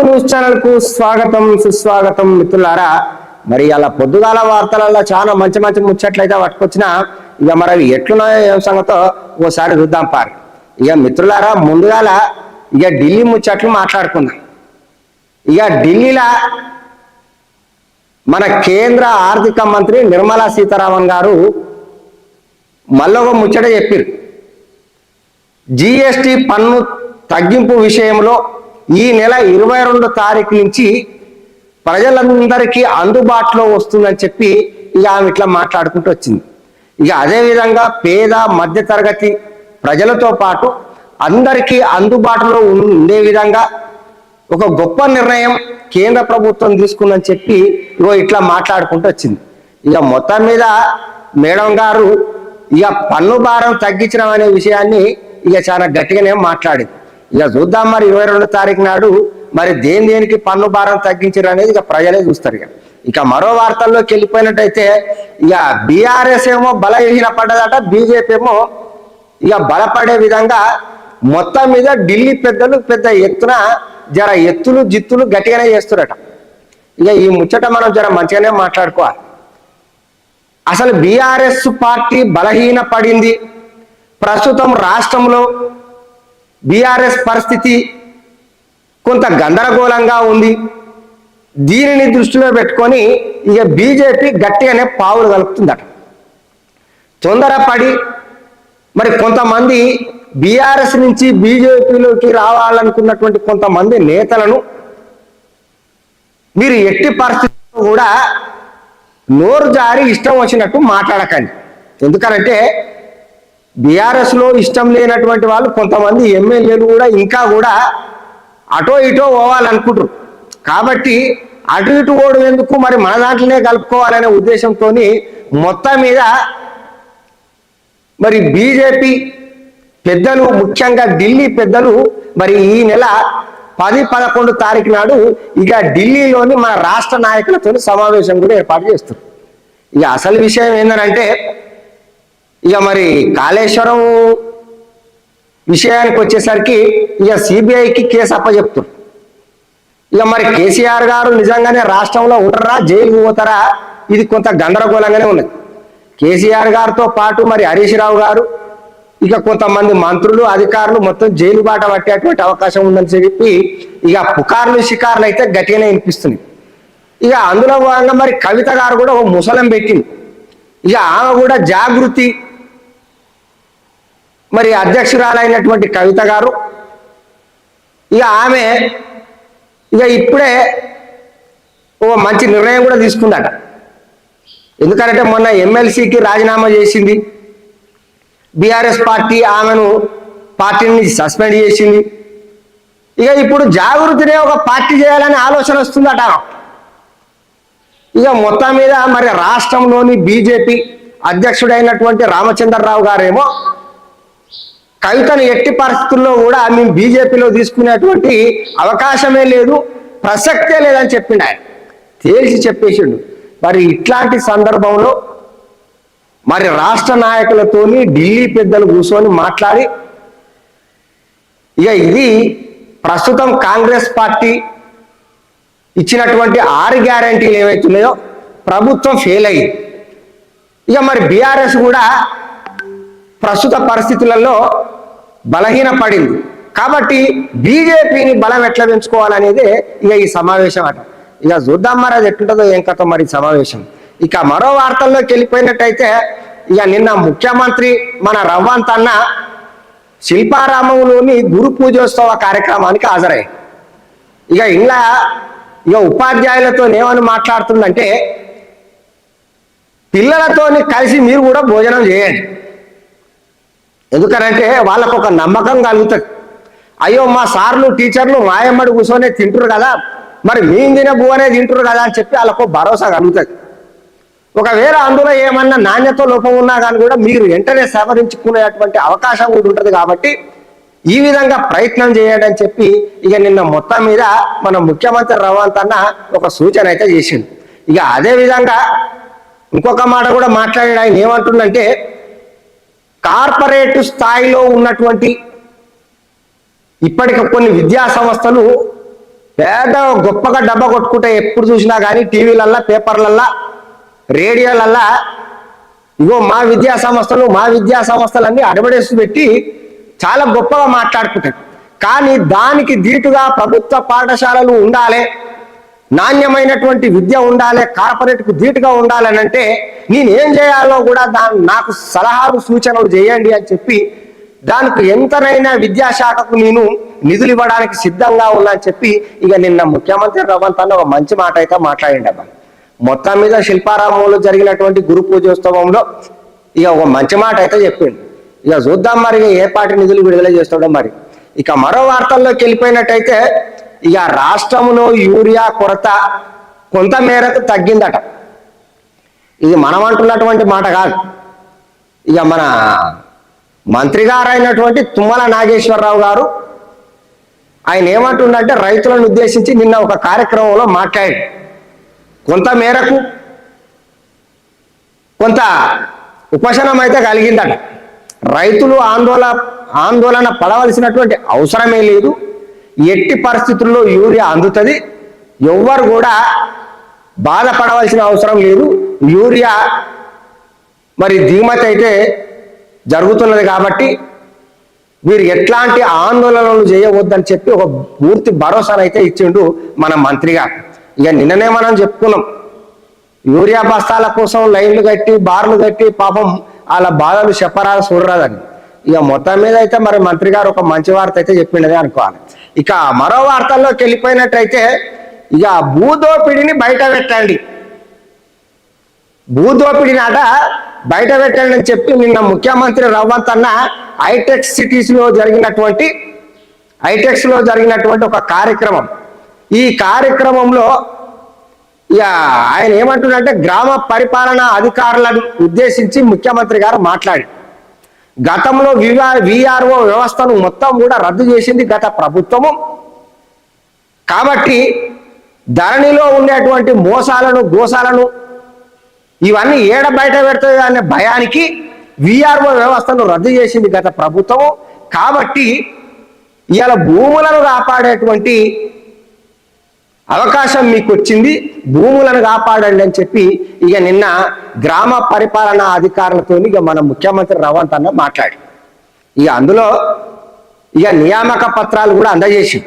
Telugu news ఛానల్కు స్వాగతం సుస్వాగతం మిత్రులారా. మరి అలా పొద్దుగాల వార్తలలో చాలా మంచి మంచి ముచ్చట్లయితే పట్టుకొచ్చిన ఇక మరి అవి ఎట్లున్నాయో ఏం సంగతో ఓసారి చూద్దాం పార్. ఇక మిత్రులారా ముందుగాల ఇక ఢిల్లీ ముచ్చట్లు మాట్లాడుకుందాం. ఇక ఢిల్లీలో మన కేంద్ర ఆర్థిక మంత్రి నిర్మలా సీతారామన్ గారు మళ్ళొక ముచ్చట చెప్పారు. జిఎస్టి పన్ను తగ్గింపు విషయంలో ఈ నెల ఇరవై రెండు తారీఖు నుంచి ప్రజలందరికీ అందుబాటులో వస్తుందని చెప్పి ఇక ఆమె ఇట్లా మాట్లాడుకుంటూ వచ్చింది. ఇక అదే విధంగా పేద మధ్యతరగతి ప్రజలతో పాటు అందరికీ అందుబాటులో ఉండే విధంగా ఒక గొప్ప నిర్ణయం కేంద్ర ప్రభుత్వం తీసుకుందని చెప్పి ఇగో ఇట్లా మాట్లాడుకుంటూ వచ్చింది. ఇక మొత్తం మీద మేడం గారు ఇక పన్ను భారం తగ్గించడం అనే విషయాన్ని ఇక చాలా గట్టిగానే మాట్లాడింది. ఇక చూద్దాం మరి ఇరవై రెండో తారీఖు నాడు మరి దేని దేనికి పన్ను భారం తగ్గించారు అనేది ఇక ప్రజలే చూస్తారు ఇక. ఇక మరో వార్తల్లోకి వెళ్ళిపోయినట్టయితే ఇక బీఆర్ఎస్ ఏమో బలహీన పడ్డదట బీజేపీ ఏమో ఇక బలపడే విధంగా మొత్తం మీద ఢిల్లీ పెద్దలు పెద్ద ఎత్తున జర ఎత్తులు జిత్తులు గట్టిగానే చేస్తురట. ఇక ఈ ముచ్చట మనం జర మంచిగానే మాట్లాడుకోవాలి. అసలు బీఆర్ఎస్ పార్టీ బలహీన పడింది ప్రస్తుతం రాష్ట్రంలో బీఆర్ఎస్ పరిస్థితి కొంత గందరగోళంగా ఉంది. దీనిని దృష్టిలో పెట్టుకొని ఇక బీజేపీ గట్టిగానే పావులు కలుపుతుందట. తొందరపడి మరి కొంతమంది బీఆర్ఎస్ నుంచి బీజేపీలోకి రావాలనుకున్నటువంటి కొంతమంది నేతలను మీరు ఎట్టి పరిస్థితుల్లో కూడా నోరు జారి ఇష్టం వచ్చినట్టు మాట్లాడకండి. ఎందుకనంటే బీఆర్ఎస్లో ఇష్టం లేనటువంటి వాళ్ళు కొంతమంది ఎమ్మెల్యేలు కూడా ఇంకా కూడా అటో ఇటో పోవాలనుకుంటారు కాబట్టి అటు ఇటు ఓడు ఎందుకు? మరి మన దాంట్లోనే కలుపుకోవాలనే ఉద్దేశంతో మొత్తం మీద మరి బీజేపీ పెద్దలు ముఖ్యంగా ఢిల్లీ పెద్దలు మరి ఈ నెల పది పదకొండు తారీఖు నాడు ఇక ఢిల్లీలోని మన రాష్ట్ర నాయకులతో సమావేశం కూడా ఏర్పాటు చేస్తారు ఇక అసలు విషయం ఏంటంటే ఇక మరి కాళేశ్వరం విషయానికి వచ్చేసరికి ఇక సిబిఐకి కేసు అప్పచెప్తారు ఇక మరి కేసీఆర్ గారు నిజంగానే రాష్ట్రంలో ఉండరా జైలుకు పోతారా? ఇది కొంత గందరగోళంగానే ఉన్నది. కేసీఆర్ గారితో పాటు మరి హరీష్ రావు గారు ఇక కొంతమంది మంత్రులు అధికారులు మొత్తం జైలు బాట పట్టేటువంటి అవకాశం ఉందని చెప్పి ఇక పుకార్లు షికార్లు అయితే గట్టిగానే వినిపిస్తుంది ఇక అందులో భాగంగా మరి కవిత గారు కూడా ఒక ముసలం పెట్టింది. ఇక ఆమె కూడా జాగృతి మరి అధ్యక్షురాలైనటువంటి కవిత గారు ఇక ఆమె ఇక ఇప్పుడే ఓ మంచి నిర్ణయం కూడా తీసుకుందట. ఎందుకంటే మొన్న ఎమ్మెల్సీకి రాజీనామా చేసింది. బీఆర్ఎస్ పార్టీ ఆమెను పార్టీని సస్పెండ్ చేసింది. ఇక ఇప్పుడు జాగృతినే ఒక పార్టీ చేయాలని ఆలోచన వస్తుందట. ఇక మొత్తం మీద మరి రాష్ట్రంలోని బీజేపీ అధ్యక్షుడైనటువంటి రామచంద్రరావు గారేమో కవితను ఎట్టి పరిస్థితుల్లో కూడా మేము బీజేపీలో తీసుకునేటువంటి అవకాశమే లేదు ప్రసక్తే లేదని చెప్పిండు ఆయన. తేల్చి చెప్పేసిండు. మరి ఇట్లాంటి సందర్భంలో మరి రాష్ట్ర నాయకులతోని ఢిల్లీ పెద్దలు కూర్చొని మాట్లాడి ఇక ఇది ప్రస్తుతం కాంగ్రెస్ పార్టీ ఇచ్చినటువంటి ఆరు గ్యారంటీలు ఏవైతున్నాయో ప్రభుత్వం ఫెయిల్ అయ్యింది ఇక మరి బీఆర్ఎస్ కూడా ప్రస్తుత పరిస్థితులలో బలహీన పడింది కాబట్టి బీజేపీని బలం ఎట్లా పెంచుకోవాలనేదే ఇక ఈ సమావేశం అట. ఇక చూద్దాం మరి అది ఎట్లుంటుందో ఏం కథ మరి సమావేశం. ఇక మరో వార్తల్లోకి వెళ్ళిపోయినట్టయితే ఇక నిన్న ముఖ్యమంత్రి మన రవ్వంత్ అన్న శిల్పారామంలోని గురు పూజోత్సవ కార్యక్రమానికి హాజరయ్యాయి ఇక ఇలా ఇక ఉపాధ్యాయులతో ఏమని మాట్లాడుతుందంటే పిల్లలతోని కలిసి మీరు కూడా భోజనం చేయండి. ఎందుకనంటే వాళ్ళకు ఒక నమ్మకం కలుగుతుంది. అయ్యో మా సార్లు టీచర్లు మాయమ్మడి కూర్చొని తింటారు కదా. మరి మేము తినే బువ్వనే తింటారు కదా అని చెప్పి వాళ్ళకు భరోసా కలుగుతుంది. ఒకవేళ అందులో ఏమన్నా నాణ్యత లోపం ఉన్నా కానీ కూడా మీరు వెంటనే సవరించుకునేటువంటి అవకాశం కూడా ఉంటుంది కాబట్టి ఈ విధంగా ప్రయత్నం చేయండి అని చెప్పి ఇక నిన్న మొత్తం మీద మన ముఖ్యమంత్రి రవంత్ అన్న ఒక సూచన అయితే చేసిండు. ఇక అదే విధంగా ఇంకొక మాట కూడా మాట్లాడాడు. ఆయన ఏమంటుండంటే కార్పొరేట్ స్థాయిలో ఉన్నటువంటి ఇప్పటికి కొన్ని విద్యా సంస్థలు పేద గొప్పగా డబ్బా కొట్టుకుంటే ఎప్పుడు చూసినా కానీ టీవీలల్లా పేపర్లల్లా రేడియోలల్లా ఇగో మా విద్యా సంస్థలు మా విద్యా సంస్థలన్నీ అడ్వర్టైజ్ పెట్టి చాలా గొప్పగా మాట్లాడుకుంటారు. కానీ దానికి దీటుగా ప్రభుత్వ పాఠశాలలు ఉండాలి. నాణ్యమైనటువంటి విద్య ఉండాలి కార్పొరేట్కు ధీటుగా ఉండాలని అంటే నేను ఏం చేయాలో కూడా దాని నాకు సలహాలు సూచనలు చేయండి అని చెప్పి దానికి ఎంతనైనా విద్యాశాఖకు నేను నిధులు ఇవ్వడానికి సిద్ధంగా ఉన్నా అని చెప్పి ఇక నిన్న ముఖ్యమంత్రి రవంత్ అన్న ఒక మంచి మాట అయితే మాట్లాడిండబ్బా మొత్తం మీద శిల్పారామంలో జరిగినటువంటి గురు పూజోత్సవంలో ఇక ఒక మంచి మాట అయితే చెప్పిండు. ఇక చూద్దాం మరి ఏ పార్టీ నిధులు విడుదల చేస్తాడో మరి. ఇక మరో వార్తల్లోకి వెళ్ళిపోయినట్టయితే ఇక రాష్ట్రంలో యూరియా కొరత కొంత మేరకు తగ్గిందట. ఇది మనం అంటున్నటువంటి మాట కాదు. ఇక మన మంత్రి గారైనటువంటి తుమ్మల నాగేశ్వరరావు గారు ఆయన ఏమంటుండంటే రైతులను ఉద్దేశించి నిన్న ఒక కార్యక్రమంలో మాట్లాడి కొంత మేరకు కొంత ఉపశమనం అయితే కలిగిందట. రైతులు ఆందోళన ఆందోళన పడవలసినటువంటి అవసరమే లేదు. ఎట్టి పరిస్థితుల్లో యూరియా అందుతుంది. ఎవ్వరు కూడా బాధపడవలసిన అవసరం లేదు. యూరియా మరి దిగుమతి అయితే జరుగుతున్నది కాబట్టి వీరు ఎట్లాంటి ఆందోళనలు చేయవద్దని చెప్పి ఒక పూర్తి భరోసానైతే ఇచ్చిండు మన మంత్రిగా ఇక నిన్ననే మనం చెప్పుకున్నాం. యూరియా బస్తాల కోసం లైన్లు కట్టి బార్లు కట్టి పాపం వాళ్ళ బాధలు చెప్పరాదు చూడరాదని. ఇక మొత్తం మీద అయితే మరి మంత్రి గారు ఒక మంచి వార్త అయితే చెప్పిండదే అనుకోవాలి. ఇక మరో వార్తల్లోకి వెళ్ళిపోయినట్టయితే ఇక భూదోపిడిని బయట పెట్టండి. భూదోపిడి నాట బయట పెట్టండి అని చెప్పి నిన్న ముఖ్యమంత్రి రవ్వంత్ అన్న హైటెక్ సిటీస్లో జరిగినటువంటి హైటెక్స్లో జరిగినటువంటి ఒక కార్యక్రమం. ఈ కార్యక్రమంలో ఇక ఆయన ఏమంటున్నారంటే గ్రామ పరిపాలన అధికారులను ఉద్దేశించి ముఖ్యమంత్రి గారు మాట్లాడి గతంలో వివా విఆర్ఓ వ్యవస్థను మొత్తం కూడా రద్దు చేసింది గత ప్రభుత్వము. కాబట్టి ధరణిలో ఉండేటువంటి మోసాలను గోసాలను ఇవన్నీ ఏడ బయట పెడుతుంది అనే భయానికి విఆర్ఓ వ్యవస్థను రద్దు చేసింది గత ప్రభుత్వము. కాబట్టి ఇవాళ భూములను కాపాడేటువంటి అవకాశం మీకు వచ్చింది భూములను కాపాడండి అని చెప్పి ఇక నిన్న గ్రామ పరిపాలనా అధికారులతో ఇక మన ముఖ్యమంత్రి రవంత్ అన్న మాట్లాడి. ఇక అందులో ఇక నియామక పత్రాలు కూడా అందజేసి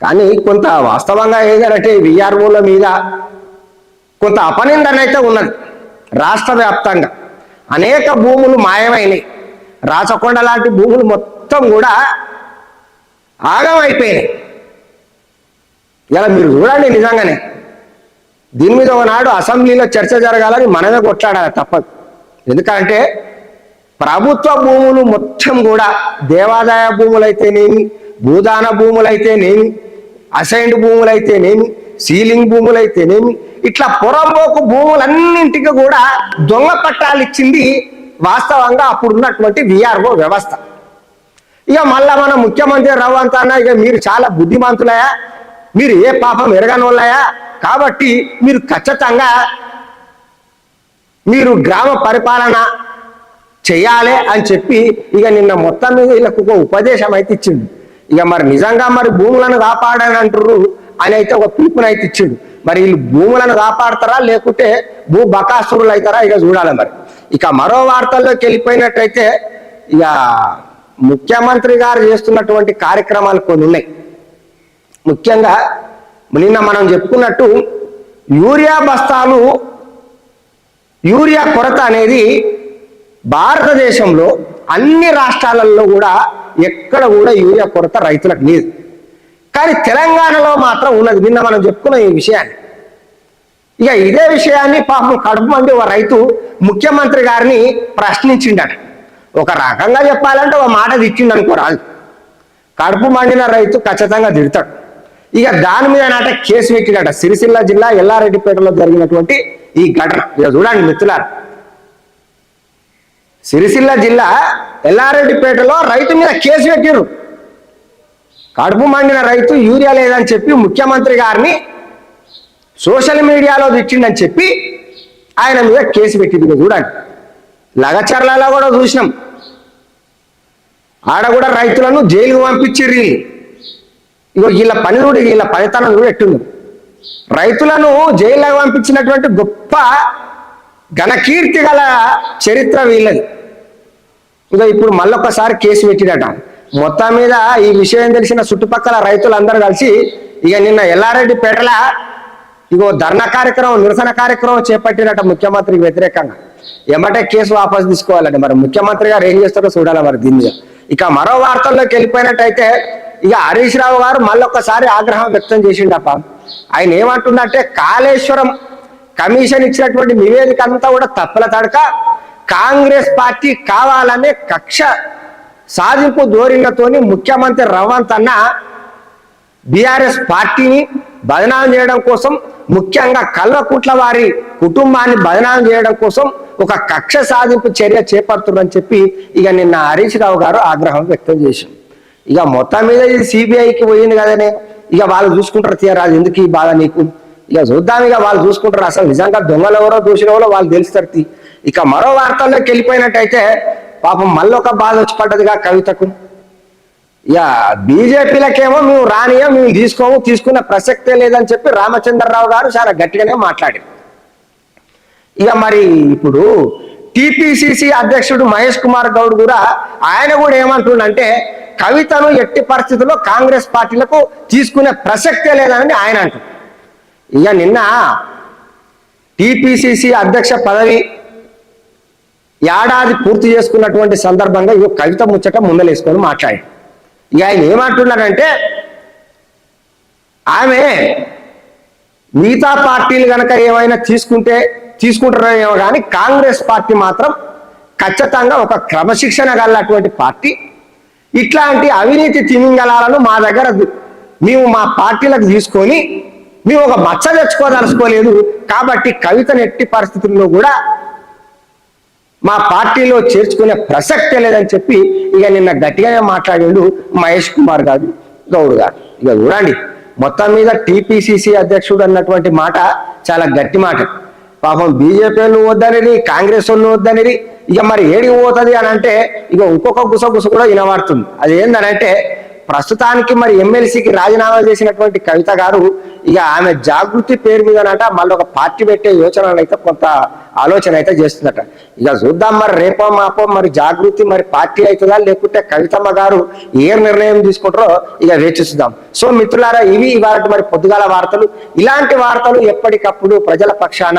కానీ కొంత వాస్తవంగా ఏదంటే విఆర్ఓల మీద కొంత అపనిందన అయితే ఉన్నది. రాష్ట్ర వ్యాప్తంగా అనేక భూములు మాయమైనాయి. రాచకొండ లాంటి భూములు మొత్తం కూడా ఆగమైపోయినాయి. ఇలా మీరు చూడండి నిజంగానే. దీని మీద ఒకనాడు అసెంబ్లీలో చర్చ జరగాలని మనమే కొట్లాడాలి తప్పదు. ఎందుకంటే ప్రభుత్వ భూములు మొత్తం కూడా దేవాదాయ భూములైతేనేమి భూదాన భూములైతేనేమి అసైన్డ్ భూములైతేనేమి సీలింగ్ భూములైతేనేమి ఇట్లా పొరంబోకు భూములన్నింటికి కూడా దొంగ పట్టాలు ఇచ్చింది వాస్తవంగా అప్పుడున్నటువంటి విఆర్ఓ వ్యవస్థ. ఇక మళ్ళా మన ముఖ్యమంత్రి రవ్వంత అన్న ఇక మీరు చాలా బుద్ధిమంతులయా మీరు ఏ పాపం ఎరగనోళ్ళయా? కాబట్టి మీరు ఖచ్చితంగా మీరు గ్రామ పరిపాలన చేయాలి అని చెప్పి ఇక నిన్న మొత్తం మీద వీళ్ళకు ఒక ఉపదేశం అయితే ఇచ్చిండు. ఇక మరి నిజంగా మరి భూములను కాపాడని అంటారు అని అయితే ఒక పిలుపుని అయితే ఇచ్చిండు. మరి వీళ్ళు భూములను కాపాడతారా? లేకుంటే భూ బకాసురులు అవుతారా? ఇక చూడాలి మరి. ఇక మరో వార్తల్లోకి వెళ్ళిపోయినట్టయితే ఇక ముఖ్యమంత్రి గారు చేస్తున్నటువంటి కార్యక్రమాలు కొన్ని ఉన్నాయి. ముఖ్యంగా నిన్న మనం చెప్పుకున్నట్టు యూరియా బస్తాలు యూరియా కొరత అనేది భారతదేశంలో అన్ని రాష్ట్రాలలో కూడా ఎక్కడ కూడా యూరియా కొరత రైతులకు లేదు. కానీ తెలంగాణలో మాత్రం ఉన్నది. నిన్న మనం చెప్పుకున్న ఈ విషయాన్ని. ఇక ఇదే విషయాన్ని పాపం కడుపు మంది ఒక రైతు ముఖ్యమంత్రి గారిని ప్రశ్నించిండట. ఒక రకంగా చెప్పాలంటే ఒక మాట తిట్టిండు అనుకోరాదు కడుపు మండిన రైతు ఖచ్చితంగా తిడతాడు. ఇక దాని మీద నాట కేసు పెట్టినట సిరిసిల్ల జిల్లా ఎల్లారెడ్డిపేటలో జరిగినటువంటి ఈ ఘటన. ఇక చూడండి మిత్రులారు. సిరిసిల్ల జిల్లా ఎల్లారెడ్డిపేటలో రైతు మీద కేసు పెట్టిర్రు కడుపు మండిన రైతు యూరియా లేదని చెప్పి ముఖ్యమంత్రి గారిని సోషల్ మీడియాలో తిట్టిండని చెప్పి ఆయన మీద కేసు పెట్టింది చూడండి. లగచర్లలో కూడా చూసినాం. ఆడ కూడా రైతులను జైలుకు పంపించిర్రు. ఇగో వీళ్ళ పని కూడా వీళ్ళ పనితనం కూడా ఎట్టుంది? రైతులను జైల్లో పంపించినటువంటి గొప్ప ఘనకీర్తి గల చరిత్ర వీళ్ళది. ఇక ఇప్పుడు మళ్ళొకసారి కేసు పెట్టిడట మొత్తం మీద ఈ విషయం తెలిసిన చుట్టుపక్కల రైతులందరూ కలిసి ఇక నిన్న ఎల్లారెడ్డి పేటల ఇగో ధర్నా కార్యక్రమం నిరసన కార్యక్రమం చేపట్టినట ముఖ్యమంత్రికి వ్యతిరేకంగా. ఎమ్మటే కేసు వాపసు తీసుకోవాలండి మరి ముఖ్యమంత్రి గారు ఏం చేస్తారో చూడాలి మరి దీని మీద. ఇక మరో వార్తల్లోకి వెళ్ళిపోయినట్టయితే ఇక హరీష్ రావు గారు మళ్ళొకసారి ఆగ్రహం వ్యక్తం చేసిండప్ప. ఆయన ఏమంటున్నట్టే కాళేశ్వరం కమిషన్ ఇచ్చినటువంటి నివేదిక అంతా కూడా తప్పుల తడక కాంగ్రెస్ పార్టీ కావాలనే కక్ష సాధింపు ధోరణిలతోని ముఖ్యమంత్రి రవంత్ అన్న బీఆర్ఎస్ పార్టీని బదనాం చేయడం కోసం ముఖ్యంగా కల్వకుట్ల వారి కుటుంబాన్ని బదనాం చేయడం కోసం ఒక కక్ష సాధింపు చర్య చేపడుతుందని చెప్పి ఇక నిన్న హరీష్ రావు గారు ఆగ్రహం వ్యక్తం చేశారు. ఇక మొత్తం మీద ఇది సిబిఐకి పోయింది కదనే. ఇక వాళ్ళు చూసుకుంటారు తీయరాదు ఎందుకు ఈ బాధ నీకు? ఇక చూద్దాం ఇక వాళ్ళు చూసుకుంటారు. అసలు నిజంగా దొంగలు ఎవరో దోషులు ఎవరో వాళ్ళు తెలుస్తారు ఇక మరో వార్తల్లోకి వెళ్ళిపోయినట్టయితే పాపం మళ్ళొక బాధ వచ్చి పడ్డదిగా కవితకు. ఇక బీజేపీలకేమో మేము రానియో మేము తీసుకోము తీసుకున్న ప్రసక్తే లేదని చెప్పి రామచంద్రరావు గారు చాలా గట్టిగానే మాట్లాడారు. ఇక మరి ఇప్పుడు టిపిసిసి అధ్యక్షుడు మహేష్ కుమార్ గౌడ్ కూడా ఆయన కూడా ఏమంటుండంటే కవితను ఎట్టి పరిస్థితుల్లో కాంగ్రెస్ పార్టీలకు తీసుకునే ప్రసక్తే లేదని ఆయన అంటారు. ఇక నిన్న టిపిసిసి అధ్యక్ష పదవి ఏడాది పూర్తి చేసుకున్నటువంటి సందర్భంగా ఇక కవిత ముచ్చట ముందలేసుకొని మాట్లాడి ఇక ఆయన ఏమంటున్నారంటే ఆమె మిగతా పార్టీలు కనుక ఏమైనా తీసుకుంటే తీసుకుంటారేమో కానీ కాంగ్రెస్ పార్టీ మాత్రం ఖచ్చితంగా ఒక క్రమశిక్షణ గలటువంటి పార్టీ. ఇట్లాంటి అవినీతి తిమింగళాలను మా దగ్గర మేము మా పార్టీలకు తీసుకొని మేము ఒక మచ్చ తెచ్చుకోదలుచుకోలేదు. కాబట్టి కవితను ఎట్టి పరిస్థితుల్లో కూడా మా పార్టీలో చేర్చుకునే ప్రసక్తే లేదని చెప్పి ఇక నిన్న గట్టిగానే మాట్లాడాడు మహేష్ కుమార్ గారు గౌడ్ గారు. ఇక చూడండి మొత్తం మీద టీపీసీసీ అధ్యక్షుడు అన్నటువంటి మాట చాలా గట్టి మాట. పాపం బీజేపీ వద్దనిది కాంగ్రెస్ వాళ్ళు వద్దనిది ఇక మరి ఏడికి పోతుంది అని అంటే ఇక ఇంకొక గుసగుస కూడా వినబడుతుంది. అది ఏందనంటే ప్రస్తుతానికి మరి ఎమ్మెల్సీకి రాజీనామా చేసినటువంటి కవిత గారు ఇక ఆమె జాగృతి పేరు మీదనట మళ్ళీ ఒక పార్టీ పెట్టే యోచనలు అయితే కొంత ఆలోచన అయితే చేస్తుందట. ఇక చూద్దాం మరి రేపో మాపో మరి జాగృతి మరి పార్టీ అవుతుందా లేకుంటే కవితమ్మ గారు ఏ నిర్ణయం తీసుకుంటారో ఇక వేచి చూద్దాం సో మిత్రులారా ఇవి ఇవాళ మరి పొద్దుగాల వార్తలు. ఇలాంటి వార్తలు ఎప్పటికప్పుడు ప్రజల పక్షాన